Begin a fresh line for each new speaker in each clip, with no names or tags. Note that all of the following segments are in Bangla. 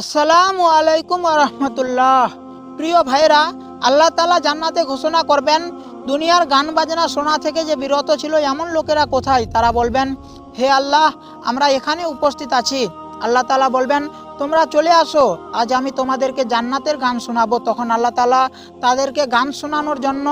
আসসালামু আলাইকুম রহমতুল্লাহ। প্রিয় ভাইরা আল্লাহ তালা জান্নাতে ঘোষণা করবেন, দুনিয়ার গান বাজনা শোনা থেকে যে বিরত ছিল এমন লোকেরা কোথায়? তারা বলবেন, হে আল্লাহ, আমরা এখানে উপস্থিত আছি। আল্লাহ তালা বলবেন, তোমরা চলে আসো, আজ আমি তোমাদেরকে জান্নাতের গান শোনাবো। তখন আল্লাহ তালা তাদেরকে গান শোনানোর জন্য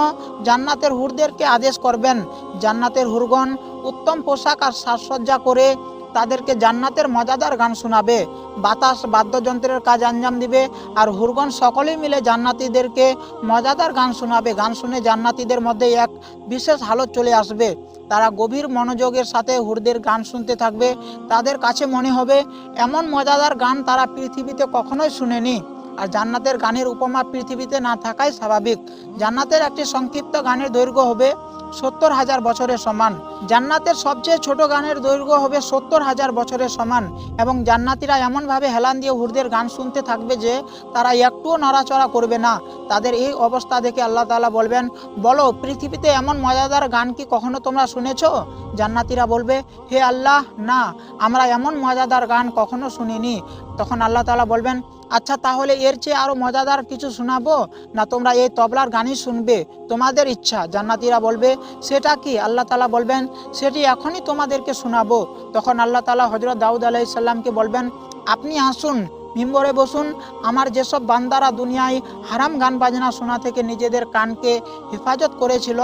জান্নাতের হুরদেরকে আদেশ করবেন। জান্নাতের হুরগণ উত্তম পোশাক আর সাজসজ্জা করে তাদেরকে জান্নাতের মজাদার গান শোনাবে, বাতাস বাদ্যযন্ত্রের কাজ আঞ্জাম দিবে, আর হুরগন সকলেই মিলে জান্নাতীদেরকে মজাদার গান শোনাবে। গান শুনে জান্নাতীদের মধ্যে এক বিশেষ হালত চলে আসবে। তারা গভীর মনোযোগের সাথে হুরদের গান শুনতে থাকবে। তাদের কাছে মনে হবে, এমন মজাদার গান তারা পৃথিবীতে কখনোই শুনেনি। আর জান্নাতের গানের উপমা পৃথিবীতে না থাকাই স্বাভাবিক। জান্নাতের একটি সংক্ষিপ্ত গানের দৈর্ঘ্য হবে সত্তর হাজার বছরের সমান। জান্নাতের সবচেয়ে ছোট গানের দৈর্ঘ্য হবে সত্তর হাজার বছরের সমান এবং জান্নাতিরা এমনভাবে হেলান দিয়ে হুরদের গান শুনতে থাকবে যে তারা একটুও নড়াচড়া করবে না। তাদের এই অবস্থা দেখে আল্লাহ তাআলা বলবেন, বলো, পৃথিবীতে এমন মজাদার গান কি কখনো তোমরা শুনেছো? জান্নাতিরা বলবে, হে আল্লাহ, না, আমরা এমন মজাদার গান কখনো শুনিনি। তখন আল্লাহ তাআলা বলবেন আচ্ছা তাহলে এর চেয়ে আরও মজাদার কিছু শোনাবো? না, তোমরা এই তবলার গানই শুনবে? তোমাদের ইচ্ছা, জান্নাতিরা বলবে, সেটা কি? আল্লাহ তালা বলবেন, সেটি এখনই তোমাদেরকে শোনাবো। তখন আল্লাহ তালা হজরত দাউদ আলাইসাল্লামকে বলবেন, আপনি আসুন, মিম্বরে বসুন, আমার যেসব বান্দারা দুনিয়ায় হারাম গান বাজনা শোনা থেকে নিজেদের কানকে হেফাজত করেছিল,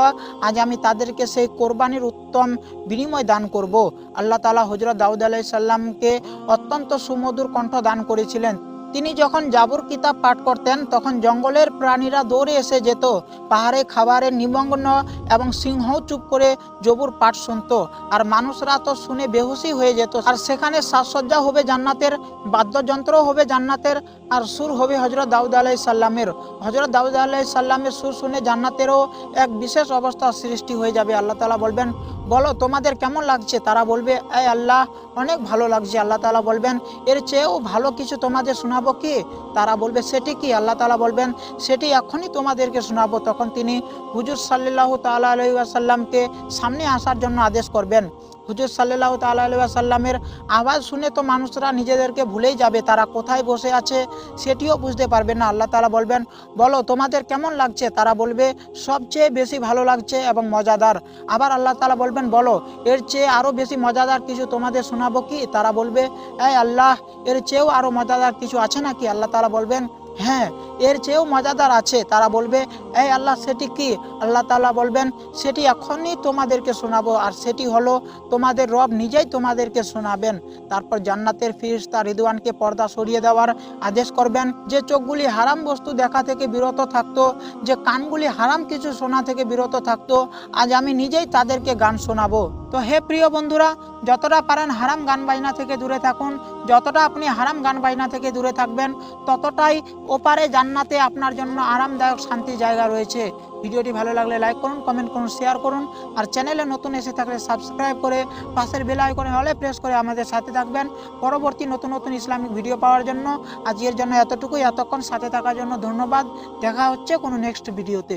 আজ আমি তাদেরকে সেই কোরবানির উত্তম বিনিময় দান করব। আল্লাহ তালা হজরত দাউদ আলাইসাল্লামকে অত্যন্ত সুমধুর কণ্ঠ দান করেছিলেন। তিনি যখন জাবুর কিতাব পাঠ করতেন, তখন জঙ্গলের প্রাণীরা দৌড়ে এসে যেত, পাহাড়ে খাবারে নিমগ্ন এবং সিংহও চুপ করে জবুর পাঠ শুনত। আর মানুষরা তো শুনে বেহুশি হয়ে যেত। আর সেখানে সাজসজ্জা হবে জান্নাতের বাদ্যযন্ত্র হবে জান্নাতের, আর সুর হবে হজরত দাউদ আলাই সাল্লামের হজরত দাউদ আলাই সাল্লামের সুর শুনে জান্নাতেরও এক বিশেষ অবস্থা সৃষ্টি হয়ে যাবে। আল্লাহ তালা বলবেন, বলো, তোমাদের কেমন লাগছে? তারা বলবে, এ আল্লাহ অনেক ভালো লাগছে। আল্লাহ তালা বলবেন, এর চেয়েও ভালো কিছু তোমাদের শোনাবো কি? তারা বলবে, সেটি কি? আল্লাহ তালা বলবেন, সেটি এখনই তোমাদেরকে শোনাবো। তখন তিনি হুজুর সাল্লাহ তাল্লাহ আলহিহাসাল্লামকে সামনে আসার জন্য আদেশ করবেন। হুজুর সাল্লাহ তাল্লামের আওয়াজ শুনে তো মানুষরা নিজেদেরকে ভুলেই যাবে, তারা কোথায় বসে আছে সেটিও বুঝতে পারবে না। আল্লাহ তালা বলবেন, বলো তোমাদের কেমন লাগছে? তারা বলবে, সবচেয়ে বেশি ভালো লাগছে এবং মজাদার। আবার আল্লাহ তালা বলবেন, বলো, এর চেয়ে আরও বেশি মজাদার কিছু তোমাদের শোনাবো কি? তারা বলবে, এই আল্লাহ, এর চেয়েও আরও মজাদার কিছু আছে নাকি? আল্লাহ তালা বলবেন হ্যাঁ এর চেয়েও মজাদার আছে। তারা বলবে, এই আল্লাহ, সেটি কি? আল্লাহ তালা বলবেন, সেটি এখনই তোমাদেরকে শোনাবো, আর সেটি হলো তোমাদের রব নিজেই তোমাদেরকে শোনাবেন। তারপর জান্নাতের ফিরিস্তা রিদওয়ানকে পর্দা সরিয়ে দেওয়ার আদেশ করবেন, যে চোখগুলি হারাম বস্তু দেখা থেকে বিরত থাকতো, যে কানগুলি হারাম কিছু শোনা থেকে বিরত থাকতো, আজ আমি নিজেই তাদেরকে গান শোনাবো। তো হে প্রিয় বন্ধুরা, যতটা পারেন হারাম গান বাজনা থেকে দূরে থাকুন, যতটা আপনি হারাম গান বাজনা থেকে দূরে থাকবেন, ততটাই ওপারে জান্নাতে আপনার জন্য আরামদায়ক শান্তি জায়গা রয়েছে। ভিডিওটি ভালো লাগলে লাইক করুন কমেন্ট করুন শেয়ার করুন। আর চ্যানেলে নতুন এসে থাকলে সাবস্ক্রাইব করে পাশের বেল আইকনে হলে প্রেস করে আমাদের সাথে থাকবেন। পরবর্তী নতুন নতুন ইসলামিক ভিডিও পাওয়ার জন্য আজকের জন্য এতটুকুই। এতক্ষণ সাথে থাকার জন্য ধন্যবাদ। দেখা হচ্ছে কোনো নেক্সট ভিডিওতে